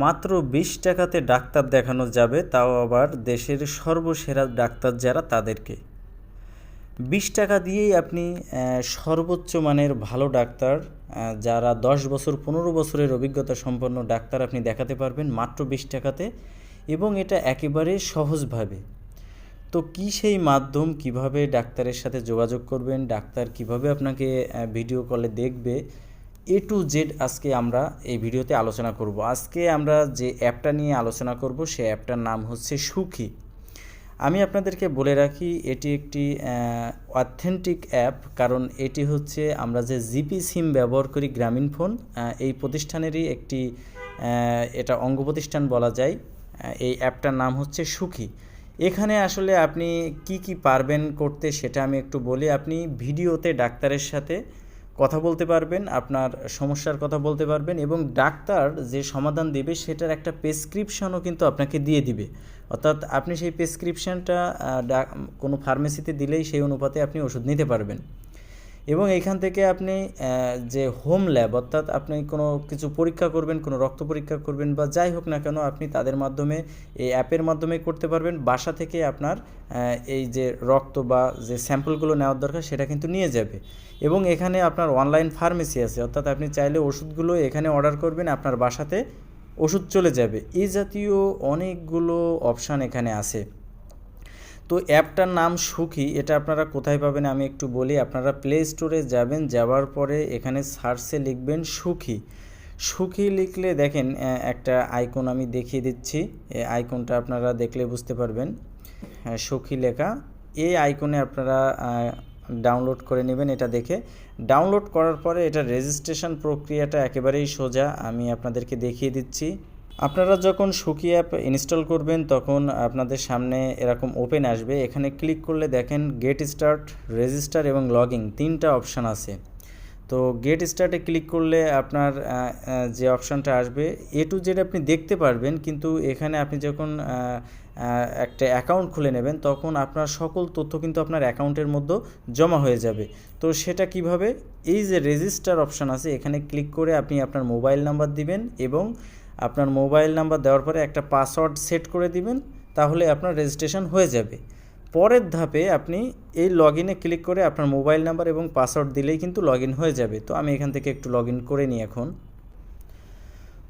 মাত্র বিশ টাকাতে ডাক্তার দেখানো যাবে, তাও আবার দেশের সর্বসেরা ডাক্তার যারা তাদেরকে। বিশ টাকা দিয়েই আপনি সর্বোচ্চ মানের ভালো ডাক্তার যারা দশ বছর, পনেরো বছরের অভিজ্ঞতা সম্পন্ন ডাক্তার আপনি দেখাতে পারবেন মাত্র বিশ টাকাতে, এবং এটা একেবারে সহজভাবে। তো কি সেই মাধ্যম, কীভাবে ডাক্তারের সাথে যোগাযোগ করবেন, ডাক্তার কীভাবে আপনাকে ভিডিও কলে দেখবে এ টু জেড আজকে আমরা এই ভিডিওতে আলোচনা করব। আজকে আমরা যে অ্যাপটা নিয়ে আলোচনা করব, সেই অ্যাপটার নাম হচ্ছে সুখী। আমি আপনাদেরকে বলে রাখি, এটি একটি অথেন্টিক অ্যাপ, কারণ এটি হচ্ছে আমরা যে জিপি সিম ব্যবহার করি গ্রামীণ ফোন এই প্রতিষ্ঠানেরই একটি এটা অঙ্গ প্রতিষ্ঠান বলা যায় এই অ্যাপটার নাম হচ্ছে সুখী। এখানে আসলে আপনি কি কি পারবেন করতে সেটা আমি একটু বলি। আপনি ভিডিওতে ডাক্তারের সাথে কথা বলতে পারবেন, আপনার সমস্যার কথা বলতে পারবেন এবং ডাক্তার যে সমাধান দেবে সেটার একটা প্রেসক্রিপশনও কিন্তু আপনাকে দিয়ে দিবে। অর্থাৎ আপনি সেই প্রেসক্রিপশনটা কোনো ফার্মেসিতে দিলেই সেই অনুপাতে আপনি ওষুধ নিতে পারবেন। এবং এখান থেকে আপনি যে হোম ল্যাব অর্থাৎ আপনি কোনো কিছু পরীক্ষা করবেন, কোনো রক্ত পরীক্ষা করবেন বা যাই হোক না কেন, আপনি তাদের মাধ্যমে, এই অ্যাপের মাধ্যমে করতে পারবেন। বাসা থেকে আপনার এই যে রক্ত বা যে স্যাম্পলগুলো নেওয়ার দরকার, সেটা কিন্তু নিয়ে যাবে। এবং এখানে আপনার অনলাইন ফার্মেসি আছে, অর্থাৎ আপনি চাইলে ওষুধগুলো এখানে অর্ডার করবেন, আপনার বাসাতে ওষুধ চলে যাবে। এই জাতীয় অনেকগুলো অপশান এখানে আছে। তো অ্যাপটার নাম সুখী, এটা আপনারা কোথায় পাবেন আমি একটু বলি। আপনারা প্লে স্টোরে যাবেন, যাওয়ার পরে এখানে সার্চে লিখবেন সুখী। সুখী লিখলে দেখেন একটা আইকন আমি দেখিয়ে দিচ্ছি। আইকনটা আপনারা দেখলে বুঝতে পারবেন। সুখী লেখা। এই আইকনে আপনারা ডাউনলোড করে নেবেন এটা দেখে। ডাউনলোড করার পরে এটা রেজিস্ট্রেশন প্রক্রিয়াটা একেবারেই সোজা। আমি আপনাদেরকে দেখিয়ে দিচ্ছি। আপনারা যখন সুখী অ্যাপ ইনস্টল করবেন, তখন আপনাদের সামনে এরকম ওপেন আসবে। এখানে ক্লিক করলে দেখেন গেট স্টার্ট, রেজিস্টার এবং লগিং তিনটা অপশান আছে। তো গেট স্টার্টে ক্লিক করলে আপনার যে অপশানটা আসবে, এ টু জেড আপনি দেখতে পারবেন। কিন্তু এখানে আপনি যখন একটা অ্যাকাউন্ট খুলে নেবেন, তখন আপনার সকল তথ্য কিন্তু আপনার অ্যাকাউন্টের মধ্যে জমা হয়ে যাবে। তো সেটা কীভাবে? এই যে রেজিস্টার অপশান আছে, এখানে ক্লিক করে আপনি আপনার মোবাইল নাম্বার দিবেন এবং আপনার মোবাইল নাম্বার দেওয়ার পরে একটা পাসওয়ার্ড সেট করে দিবেন, তাহলে আপনার রেজিস্ট্রেশন হয়ে যাবে। পরের ধাপে আপনি এই লগ ইনে ক্লিক করে আপনার মোবাইল নাম্বার এবং পাসওয়ার্ড দিলেই কিন্তু লগ হয়ে যাবে। তো আমি এখান থেকে একটু লগ করে নিই এখন।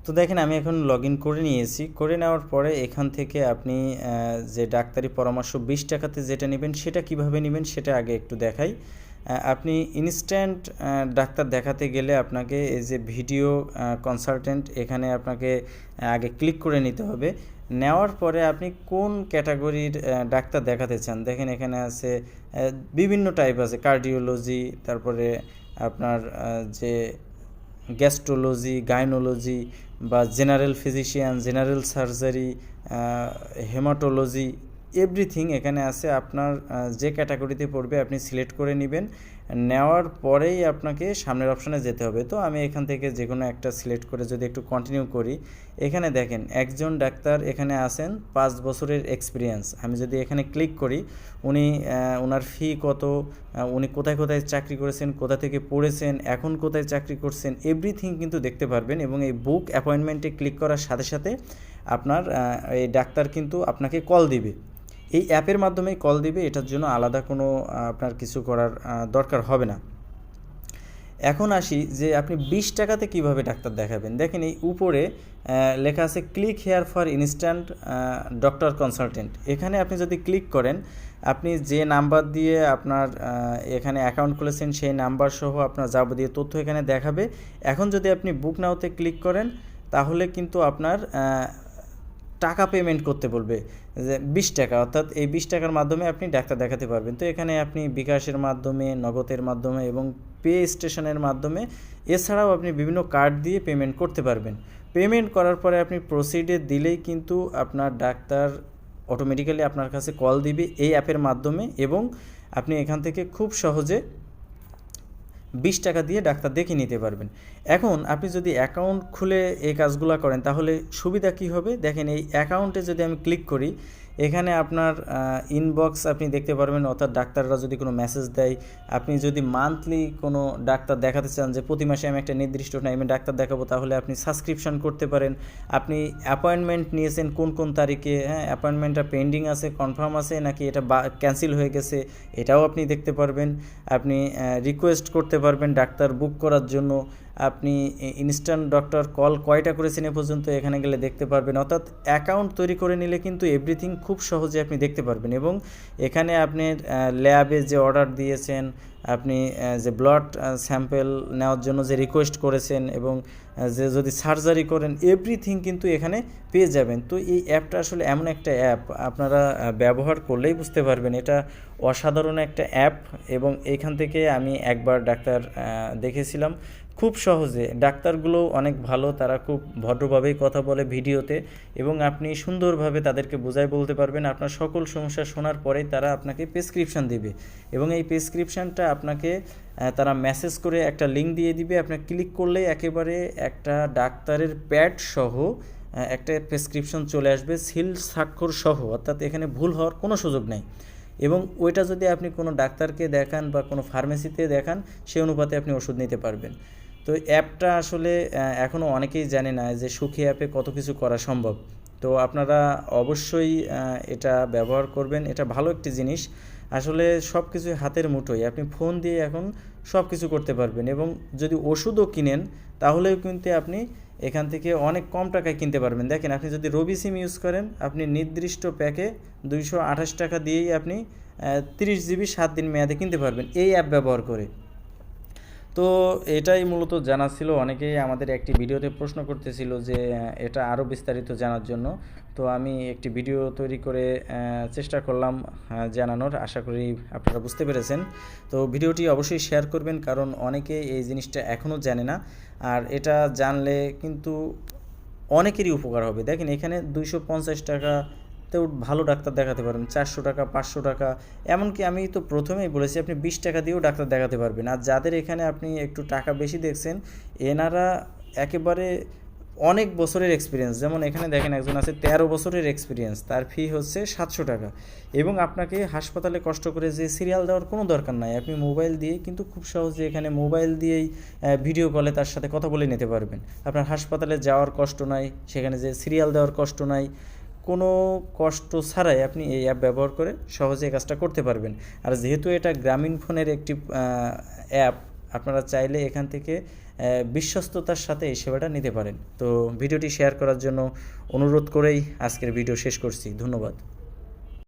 তো দেখেন আমি এখন লগ করে নিয়েছি। করে নেওয়ার পরে এখান থেকে আপনি যে ডাক্তারি পরামর্শ বিশ টাকাতে যেটা নেবেন সেটা কীভাবে নেবেন সেটা আগে একটু দেখাই। আপনি ইনস্ট্যান্ট ডাক্তার দেখাতে গেলে আপনাকে এই যে ভিডিও কনসালটেন্ট এখানে আপনাকে আগে ক্লিক করে নিতে হবে। নেওয়ার পরে আপনি কোন ক্যাটাগরির ডাক্তার দেখাতে চান? দেখেন এখানে আছে বিভিন্ন টাইপ আছে। কার্ডিওলজি তারপরে আপনার যে গ্যাস্ট্রোলজি গাইনোলজি বা general physician general surgery haematology everything এখানে আছে, আপনার যে ক্যাটাগরিতে পড়বে আপনি সিলেক্ট করে নেবেন। নেওয়ার পরেই আপনাকে সামনের অপশানে যেতে হবে। তো আমি এখান থেকে যে কোনো একটা সিলেক্ট করে যদি একটু কন্টিনিউ করি, এখানে দেখেন একজন ডাক্তার এখানে আছেন, পাঁচ বছরের এক্সপিরিয়েন্স আমি যদি এখানে ক্লিক করি, উনি ওনার ফি কত উনি কোথায় কোথায় চাকরি করেছেন, কোথা থেকে পড়েছেন, এখন কোথায় চাকরি করছেন এভরিথিং কিন্তু দেখতে পারবেন এবং এই বুক অ্যাপয়েন্টমেন্টে ক্লিক করার সাথে সাথে আপনার এই ডাক্তার কিন্তু আপনাকে কল দিবে। এই অ্যাপের মাধ্যমেই কল দিবে, এটার জন্য আলাদা কোনো আপনার কিছু করার দরকার হবে না। এখন আসি যে আপনি বিশ টাকাতে কীভাবে ডাক্তার দেখাবেন? দেখেন এই উপরে লেখা আছে click here for instant doctor consultant এখানে আপনি যদি ক্লিক করেন, আপনি যে নাম্বার দিয়ে আপনার এখানে অ্যাকাউন্ট খুলেছেন, সেই নাম্বার সহ আপনার যাবতীয় তথ্য এখানে দেখাবে। এখন যদি আপনি বুক নাওতে ক্লিক করেন, তাহলে কিন্তু আপনার টাকা পেমেন্ট করতে বলবে, যে বিশ টাকা, অর্থাৎ এই বিশ টাকার মাধ্যমে আপনি ডাক্তার দেখাতে পারবেন। তো এখানে আপনি বিকাশের মাধ্যমে, নগদের মাধ্যমে এবং পে স্টেশনের মাধ্যমে এছাড়াও আপনি বিভিন্ন কার্ড দিয়ে পেমেন্ট করতে পারবেন। পেমেন্ট করার পরে আপনি প্রসিডে দিলেই কিন্তু আপনার ডাক্তার অটোমেটিক্যালি আপনার কাছে কল দিবে এই অ্যাপের মাধ্যমে এবং আপনি এখান থেকে খুব সহজে বিশ টাকা দিয়ে ডাক্তার দেখিয়ে নিতে পারবেন। এখন আপনি যদি অ্যাকাউন্ট খুলে এই কাজগুলো করেন, তাহলে সুবিধা কি হবে? দেখেন এই অ্যাকাউন্টে যদি আমি ক্লিক করি এখানে আপনার ইনবক্স আপনি দেখতে পারবেন, অর্থাৎ ডাক্তাররা যদি কোনো মেসেজ দেয়, আপনি যদি মান্থলি কোনো ডাক্তার দেখাতে চান যে প্রতি মাসে আমি একটা নির্দিষ্ট টাইমে ডাক্তার দেখাবো, তাহলে আপনি সাবস্ক্রিপশন করতে পারেন। আপনি অ্যাপয়েন্টমেন্ট নিয়েছেন কোন কোন তারিখে হ্যাঁ অ্যাপয়েন্টমেন্টটা পেন্ডিং আছে কনফার্ম আছে, নাকি এটা ক্যান্সেল হয়ে গেছে, এটাও আপনি দেখতে পারবেন। আপনি রিকোয়েস্ট করতে পারবেন ডাক্তার বুক করার জন্য। আপনি ইনস্ট্যান্ট ডক্টর কল কয়টা করেছেন এ পর্যন্ত এখানে গেলে দেখতে পারবেন। অর্থাৎ অ্যাকাউন্ট তৈরি করে নিলে কিন্তু এভরিথিং খুব সহজে আপনি দেখতে পারবেন এবং এখানে আপনি ল্যাবে যে অর্ডার দিয়েছেন আপনি যে ব্লাড স্যাম্পেল নেওয়ার জন্য যে রিকোয়েস্ট করেছেন এবং যে যদি সার্জারি করেন এভরিথিং কিন্তু এখানে পেয়ে যাবেন। তো এই অ্যাপটা আসলে এমন একটা অ্যাপ আপনারা ব্যবহার করলেই বুঝতে পারবেন। এটা অসাধারণ একটা অ্যাপ এবং এখান থেকে আমি একবার ডাক্তার দেখেছিলাম। খুব সহজে। ডাক্তারগুলো অনেক ভালো, তারা খুব ভদ্রভাবেই কথা বলে ভিডিওতে এবং আপনি সুন্দরভাবে তাদেরকে বোঝাই বলতে পারবেন। আপনার সকল সমস্যা শোনার পরেই তারা আপনাকে প্রেসক্রিপশান দেবে। এবং এই প্রেসক্রিপশানটা আপনাকে তারা মেসেজ করে একটা লিঙ্ক দিয়ে দিবে। আপনার ক্লিক করলেই একেবারে একটা ডাক্তারের প্যাড সহ একটা প্রেসক্রিপশন চলে আসবে, সিল স্বাক্ষর সহ। অর্থাৎ এখানে ভুল হওয়ার কোনো সুযোগ নেই। এবং ওইটা যদি আপনি কোনো ডাক্তারকে দেখান বা কোনো ফার্মেসিতে দেখান, সে অনুপাতে আপনি ওষুধ নিতে পারবেন। তো অ্যাপটা আসলে এখনও অনেকেই জানে না যে সুখী অ্যাপে কত কিছু করা সম্ভব। তো আপনারা অবশ্যই এটা ব্যবহার করবেন। এটা ভালো একটি জিনিস। আসলে সব কিছুই হাতের মুঠোই আপনি ফোন দিয়ে এখন সব কিছু করতে পারবেন এবং যদি ওষুধও কিনেন, তাহলেও কিন্তু আপনি এখান থেকে অনেক কম টাকায় কিনতে পারবেন। দেখেন, আপনি যদি রবি সিম ইউজ করেন, আপনি নির্দিষ্ট প্যাকে দুইশো আঠাশ টাকা দিয়েই আপনি তিরিশ জিবি সাত দিন মেয়াদে কিনতে পারবেন। এই অ্যাপ ব্যবহার করে। তো এটাই মূলত জানা ছিল। অনেকেই আমাদের একটি ভিডিওতে প্রশ্ন করতেছিল যে এটা আরও বিস্তারিত জানার জন্য। তো আমি একটি ভিডিও তৈরি করে চেষ্টা করলাম জানানোর। আশা করি আপনারা বুঝতে পেরেছেন। তো ভিডিওটি অবশ্যই শেয়ার করবেন, কারণ অনেকে এই জিনিসটা এখনও জানে না। আর এটা জানলে কিন্তু অনেকেরই উপকার হবে। দেখেন, এখানে দুইশো পঞ্চাশ টাকা তেও ভালো ডাক্তার দেখাতে পারবেন, চারশো টাকা, পাঁচশো টাকা। এমনকি আমি তো প্রথমেই বলেছি, আপনি বিশ টাকা দিয়েও ডাক্তার দেখাতে পারবেন। আর যাদের এখানে আপনি একটু টাকা বেশি দেখছেন, এনারা একেবারে অনেক বছরের এক্সপিরিয়েন্স যেমন এখানে দেখেন একজন আছে, তেরো বছরের এক্সপিরিয়েন্স তার ফি হচ্ছে সাতশো টাকা। এবং আপনাকে হাসপাতালে কষ্ট করে যে সিরিয়াল দেওয়ার কোনো দরকার নাই। আপনি মোবাইল দিয়ে কিন্তু খুব সহজে এখানে মোবাইল দিয়েই ভিডিও কলে তার সাথে কথা বলে নিতে পারবেন। আপনার হাসপাতালে যাওয়ার কষ্ট নাই, সেখানে যে সিরিয়াল দেওয়ার কষ্ট নাই কোনো কষ্ট ছাড়াই আপনি এই অ্যাপ ব্যবহার করে সহজে কাজটা করতে পারবেন। আর যেহেতু এটা গ্রামীণ ফোনের একটি অ্যাপ আপনারা চাইলে এখান থেকে বিশ্বস্ততার সাথে এই সেবাটা নিতে পারেন। তো ভিডিওটি শেয়ার করার জন্য অনুরোধ করেই আজকের ভিডিও শেষ করছি। ধন্যবাদ।